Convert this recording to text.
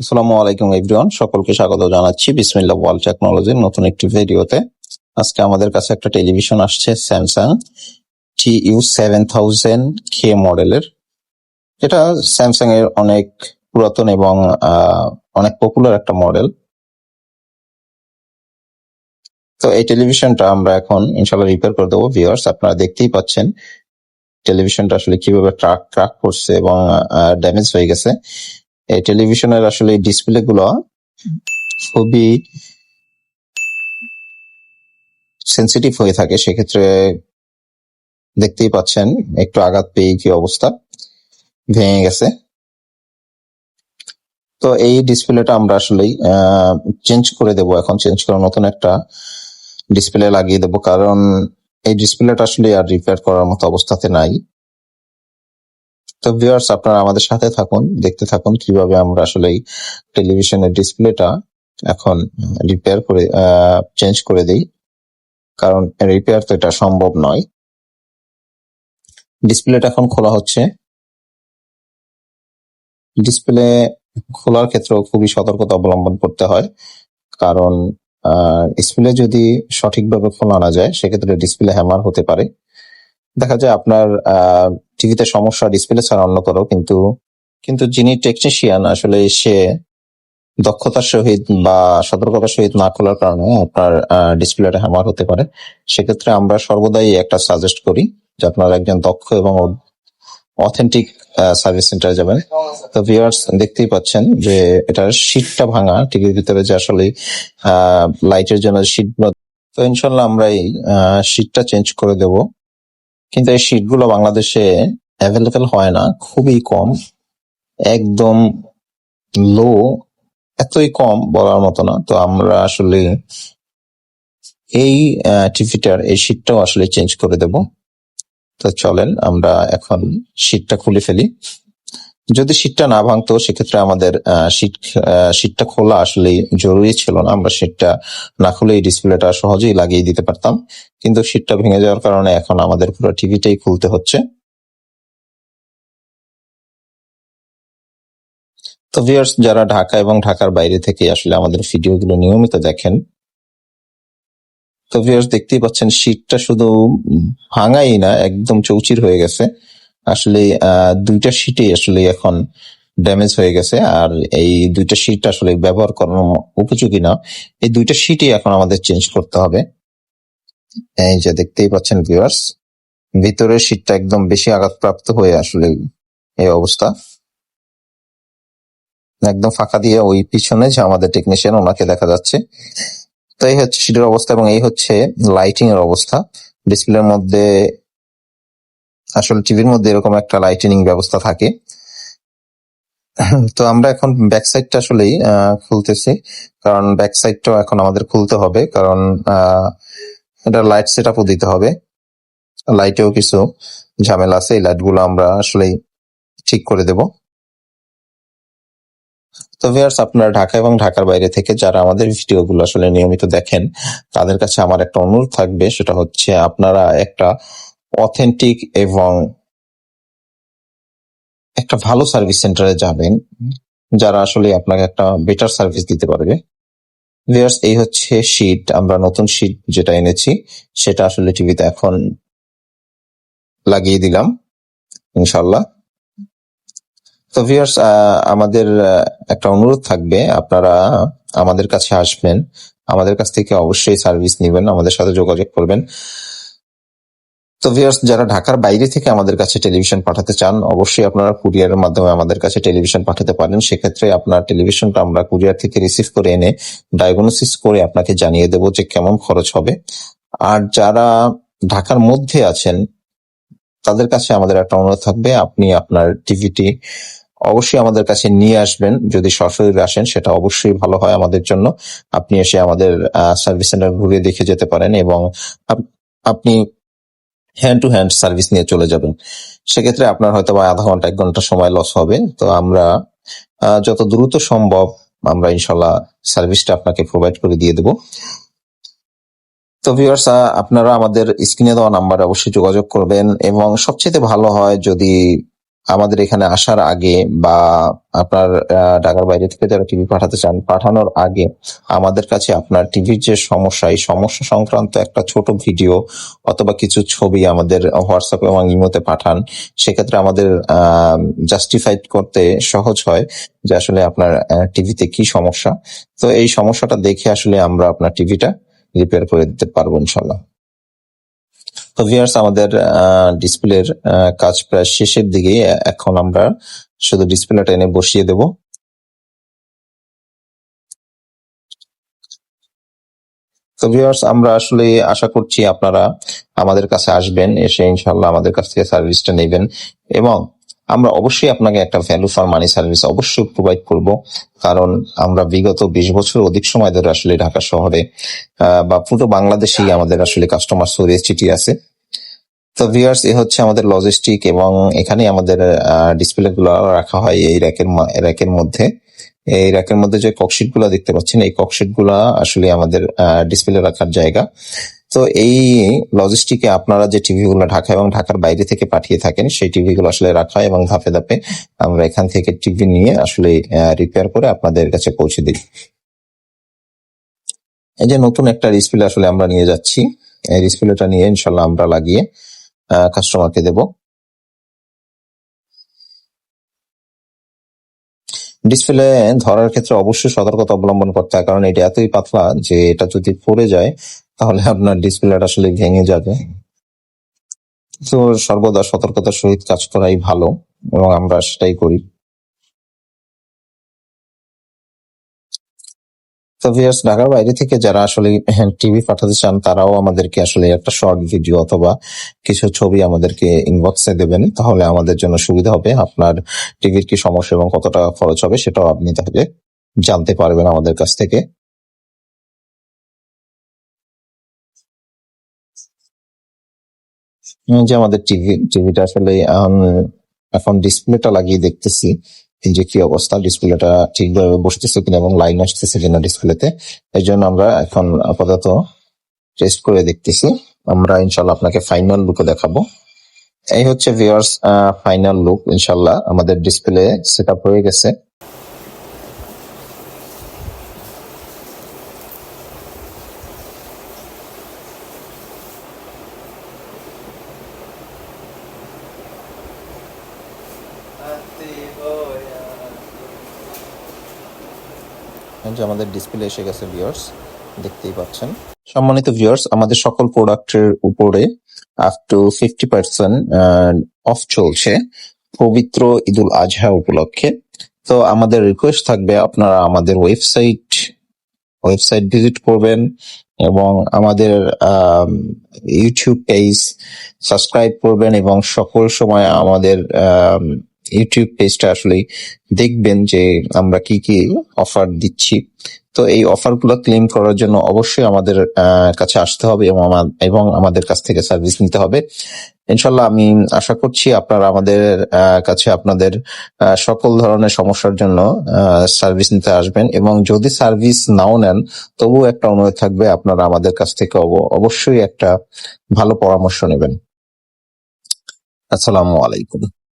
আসসালামু আলাইকুম এভরিওয়ান সকলকে স্বাগত জানাচ্ছি বিসমিল্লাহ ওয়াল টেকনোলজির নতুন একটি ভিডিওতে। আজকে আমাদের কাছে একটা টেলিভিশন আসছে, Samsung T U seven thousand K মডেলের। এটা স্যামসাং এর অনেক পুরাতন এবং অনেক পপুলার একটা মডেল। তো এই টেলিভিশনটা আমরা এখন ইনশাল্লাহ রিপেয়ার করে দেবো। ভিউয়ার্স আপনারা দেখতেই পাচ্ছেন টেলিভিশনটা আসলে কীভাবে ট্রাক ট্রাক করছে এবং ড্যামেজ হয়ে গেছে। এই টেলিভিশনের আসলে ডিসপ্লে গুলো খুবই সেন্সিটিভ হয়ে থাকে। সেক্ষেত্রে দেখতেই পাচ্ছেন, একটু আঘাত পেয়ে কি অবস্থা? ভেঙে গেছে। তো এই ডিসপ্লেটা আমরা আসলেই চেঞ্জ করে দেব এখন। চেঞ্জ করে নতুন একটা ডিসপ্লে লাগিয়ে দেব। কারণ এই ডিসপ্লেটা আসলে আর রিপেয়ার করার মতো অবস্থাতে নাই। তো ভিউয়ার্স আপনারা আমাদের সাথে থাকুন, দেখতে থাকুন কীভাবে আমরা আসলে এই টেলিভিশনের ডিসপ্লেটা এখন রিপেয়ার করে চেঞ্জ করে দিই। কারণ রিপেয়ার তো এটা সম্ভব নয়। ডিসপ্লেটা এখন খোলা হচ্ছে। ডিসপ্লে খোলার ক্ষেত্রেও খুবই সতর্কতা অবলম্বন করতে হয়। কারণ ডিসপ্লে যদি সঠিকভাবে খোলা না যায়, সেক্ষেত্রে ডিসপ্লে হ্যামার হতে পারে। দেখা যায় আপনার টিভিতে সমস্যা ডিসপ্লে ছাড়া অন্য করো, কিন্তু কিন্তু যিনি টেকনিশিয়ান আসলে সে দক্ষতার সহিত বা সতর্কতার সহিত না খোলার কারণে আপনার ডিসপ্লেটা হ্যামার হতে পারে। সেক্ষেত্রে আমরা সর্বদাই একটা সাজেস্ট করি যে আপনার একজন দক্ষ এবং অথেন্টিক সার্ভিস সেন্টারে যাবেন। তো ভিউয়ার্স দেখতেই পাচ্ছেন যে এটার শীটটা ভাঙা টিভির ভিতরে যে আসলে লাইটের জন্য শীট তো ইনশাল্লাহ আমরা এই শীটটা চেঞ্জ করে দেব। কিন্তু এই শীটগুলো বাংলাদেশে অ্যাভেলেবেল হয় না, খুবই কম, একদম লো এতই কম বলার মতো না। তো আমরা আসলে এই টিভিটার, এই শীটটাও আসলে চেঞ্জ করে দেব। তো চলেন, আমরা এখন শীটটা খুলে ফেলি। যদি শীটটা না ভাঙতো, সেক্ষেত্রে আমাদের শীট শীটটা খোলা আসলে জরুরি ছিল না। আমরা শীটটা না খুলে ডিসপ্লেটা সহজেই লাগিয়ে দিতে পারতাম। কিন্তু শীটটা ভেঙে যাওয়ার কারণে এখন আমাদের পুরো টিভিটাই খুলতে হচ্ছে। তো ভিউয়ার্স যারা ঢাকা এবং ঢাকার বাইরে থেকে আসলে আমাদের ভিডিওগুলো নিয়মিত দেখেন, তো ভিউয়ার্স দেখতেই পাচ্ছেন শীটটা শুধু ভাঙাই না, একদম চৌচির হয়ে গেছে। আসলে দুইটা শীটই আসলে এখন ড্যামেজ হয়ে গেছে। আর এই দুইটা শীট আসলে ব্যবহার করানো উপযোগী না। এই দুইটা শীটই এখন আমাদের চেঞ্জ করতে হবে। এই যে দেখতেই পাচ্ছেন ভিউয়ার্স ভিতরের শীটটা একদম বেশি আঘাতপ্রাপ্ত হয়ে আসলে এই অবস্থা। একদম ফাঁকা দিয়ে ওই পিছনে যে আমাদের টেকনিশিয়ান ওনাকে দেখা যাচ্ছে। তো এই হচ্ছে সিটের অবস্থা এবং এই হচ্ছে লাইটিং এর অবস্থা। ডিসপ্লের মধ্যে আসলে টিভির মধ্যে এরকম একটা লাইটেনিং ব্যবস্থা থাকে। তো আমরা এখন ব্যাক সাইডটা আসলেই খুলতেছি। কারণ ব্যাক সাইডটাও এখন আমাদের খুলতে হবে। কারণ এটা লাইট সেট আপও দিতে হবে। লাইটেও কিছু ঝামেলা আছে। এই লাইটগুলো আমরা আসলেই ঠিক করে দেবো। তো ভিউয়ার্স আপনারা ঢাকা এবং ঢাকার বাইরে থেকে যারা আমাদের ভিডিওগুলো আসলে নিয়মিত দেখেন, তাদের কাছে আমার একটা অনুরোধ থাকবে। সেটা হচ্ছে, আপনারা একটা অথেন্টিক এবং একটা ভালো সার্ভিস সেন্টারে যাবেন, যারা আসলে আপনাকে একটা বেটার সার্ভিস দিতে পারবে। ভিউয়ার্স এই হচ্ছে শীট আমরা নতুন শীট যেটা এনেছি, সেটা আসলে টিভিতে এখন লাগিয়ে দিলাম ইনশাল্লাহ তো ভিউয়ার্স আমাদের একটা অনুরোধ থাকবে, আপনারা আমাদের কাছে আসবেন, আমাদের কাছ থেকে অবশ্যই সার্ভিস নেবেন, আমাদের সাথে যোগাযোগ করবেন। তো ভিউয়ার্স যারা ঢাকার বাইরে থেকে আমাদের কাছে টেলিভিশন পাঠাতে চান, অবশ্যই আপনারা কুরিয়ারের মাধ্যমে আমাদের কাছে টেলিভিশন পাঠাতে পারেন। সেক্ষেত্রে আপনার টেলিভিশনটা আমরা কুরিয়ার থেকে রিসিভ করে এনে ডায়াগনোসিস করে আপনাকে জানিয়ে দেব যে কেমন খরচ হবে। আর যারা ঢাকার মধ্যে আছেন, তাদের কাছে আমাদের একটা অনুরোধ থাকবে, আপনি আপনার টিভিটি অবশ্যই আমাদের কাছে নিয়ে আসবেন। যদি সশরীরে আসেন, সেটা অবশ্যই ভালো হয় আমাদের জন্য। আপনি এসে আমাদের সার্ভিস সেন্টার ঘুরে দেখে যেতে পারেন এবং আপনি হ্যান্ড টু হ্যান্ড সার্ভিস নিয়ে চলে যাবেন। সেক্ষেত্রে আপনার হয়তো বা আধা ঘণ্টা, এক ঘণ্টা সময় লস হবে। তো আমরা যত দ্রুত সম্ভব আমরা ইনশাল্লাহ সার্ভিসটা আপনাকে প্রোভাইড করে দিয়ে দেবো। তো ভিউয়ার্স আপনারা আমাদের স্ক্রিনে দেওয়া নাম্বারে অবশ্যই যোগাযোগ করবেন এবং সবচেয়ে ভালো হয় যদি আমাদের এখানে আসার আগে বা আপনার ঢাকার বাইরে থেকে যারা টিভি পাঠাতে চান, পাঠানোর আগে আমাদের কাছে আপনার টিভির যে সমস্যা, এই সমস্যা সংক্রান্ত একটা ছোট ভিডিও অথবা কিছু ছবি আমাদের হোয়াটসঅ্যাপ এবং ইমোতে পাঠান। সেক্ষেত্রে আমাদের জাস্টিফাইড করতে সহজ হয় যে আসলে আপনার টিভিতে কি সমস্যা। তো এই সমস্যাটা দেখে আসলে আমরা আপনার টিভিটা রিপেয়ার করে দিতে পারব ইনশাল্লাহ তো ভিউয়ার্স আমাদের ডিসপ্লের কাজ প্রায় শেষের দিকে এখন আমরা শুধু ডিসপ্লেটা এনে বসিয়ে দেব। তো ভিউয়ার্স আমরা আসলে আশা করছি আপনারা আমাদের কাছে আসবেন, এসে ইনশাল্লাহ আমাদের কাছ থেকে সার্ভিসটা নেবেন এবং আমরা অবশ্যই আপনাকে একটা ভ্যালু ফর মানি সার্ভিস অবশ্যই প্রোভাইড করব। কারণ আমরা বিগত বিশ বছর অধিক সময় ধরে আসলে ঢাকা শহরে বা পুরো বাংলাদেশেই আমাদের আসলে কাস্টমার সার্ভিস চিঠি আছে। তো ভিউয়ার্স এ হচ্ছে আমাদের লজিস্টিক এবং এখানে আমাদের ডিসপ্লে গুলো রাখা হয় এই র্যাকের র্যাকের মধ্যে। এই র্যাকের মধ্যে যে ককশিট দেখতে পাচ্ছেন, এই ককশিটগুলা আসলে আমাদের ডিসপ্লে রাখার জায়গা। তো এই লজিস্টিকে আপনারা যে টিভি গুলো ঢাকা এবং ঢাকার বাইরে থেকে পাঠিয়ে থাকেন, সেই টিভি গুলো আসলে রাখা হয় এবং ধাপে ধাপে আমরা এখান থেকে টিভি নিয়ে আসলে রিপেয়ার করে আপনাদের কাছে পৌঁছে দিই। এই যে নতুন একটা ডিসপ্লে আসলে আমরা নিয়ে যাচ্ছি। এই ডিসপ্লেটা নিয়ে ইনশাল্লাহ আমরা লাগিয়ে কাস্টমারকে দেব। ডিসপ্লে ধরার ক্ষেত্রে অবশ্যই সতর্কতা অবলম্বন করতে হয়, কারণ এটা এতই পাতলা যে এটা যদি পড়ে যায় তাহলে আপনার ডিসপ্লেটা আসলে ভেঙে যাবে। তো সর্বদা সতর্কতার সহিত কাজ করাই ভালো এবং আমরা সেটাই করি। তো ঢাকার বাইরে থেকে যারা আসলে টিভি পাঠাতে চান, তারাও আমাদেরকে আসলে একটা শর্ট ভিডিও অথবা কিছু ছবি আমাদেরকে ইনবক্সে দেবেন। তাহলে আমাদের জন্য সুবিধা হবে। আপনার টিভির কি সমস্যা এবং কত টাকা খরচ হবে, সেটাও আপনি তাহলে জানতে পারবেন আমাদের কাছ থেকে। যে আমাদের টিভি, টিভিটা আসলে এখন ডিসপ্লেটা লাগিয়ে দেখতেছি যে কি অবস্থা, ডিসপ্লেটা ঠিকভাবে বসতেছে কিনা এবং লাইন আসতেছে কিনা ডিসপ্লেতে, এই জন্য আমরা এখন আপাতত টেস্ট করে দেখতেছি। আমরা ইনশাল্লাহ আপনাকে ফাইনাল লুকও দেখাবো। এই হচ্ছে ভিউয়ার্স ফাইনাল লুক ইনশাল্লাহ আমাদের ডিসপ্লে সেট হয়ে গেছে। আমাদের ডিসপ্লে এসে গেছে ভিউয়ার্স দেখতেই পাচ্ছেন। সম্মানিত ভিউয়ার্স আমাদের সকল প্রোডাক্টের উপরে up to fifty percent off চলছে পবিত্র ঈদুল আজহা উপলক্ষে। তো আমাদের রিকোয়েস্ট থাকবে আপনারা আমাদের ওয়েবসাইট ওয়েবসাইট ভিজিট করবেন এবং আমাদের ইউটিউব পেজ সাবস্ক্রাইব করবেন এবং সকল সময় আমাদের ইউটিউব পেজটা আসলে দেখবেন যে আমরা কি কি অফার দিচ্ছি। তো এই অফারগুলো ক্লেম করার জন্য অবশ্যই আমাদের কাছে আসতে হবে এবং এবং আমাদের কাছ থেকে সার্ভিস নিতে হবে। ইনশাল্লাহ আমি আশা করছি আপনারা আমাদের কাছে আপনাদের সকল ধরনের সমস্যার জন্য সার্ভিস নিতে আসবেন এবং যদি সার্ভিস নাও নেন, তবুও একটা অনুরোধ থাকবে আপনারা আমাদের কাছ থেকে অব- অবশ্যই একটা ভালো পরামর্শ নেবেন। আসসালামু আলাইকুম।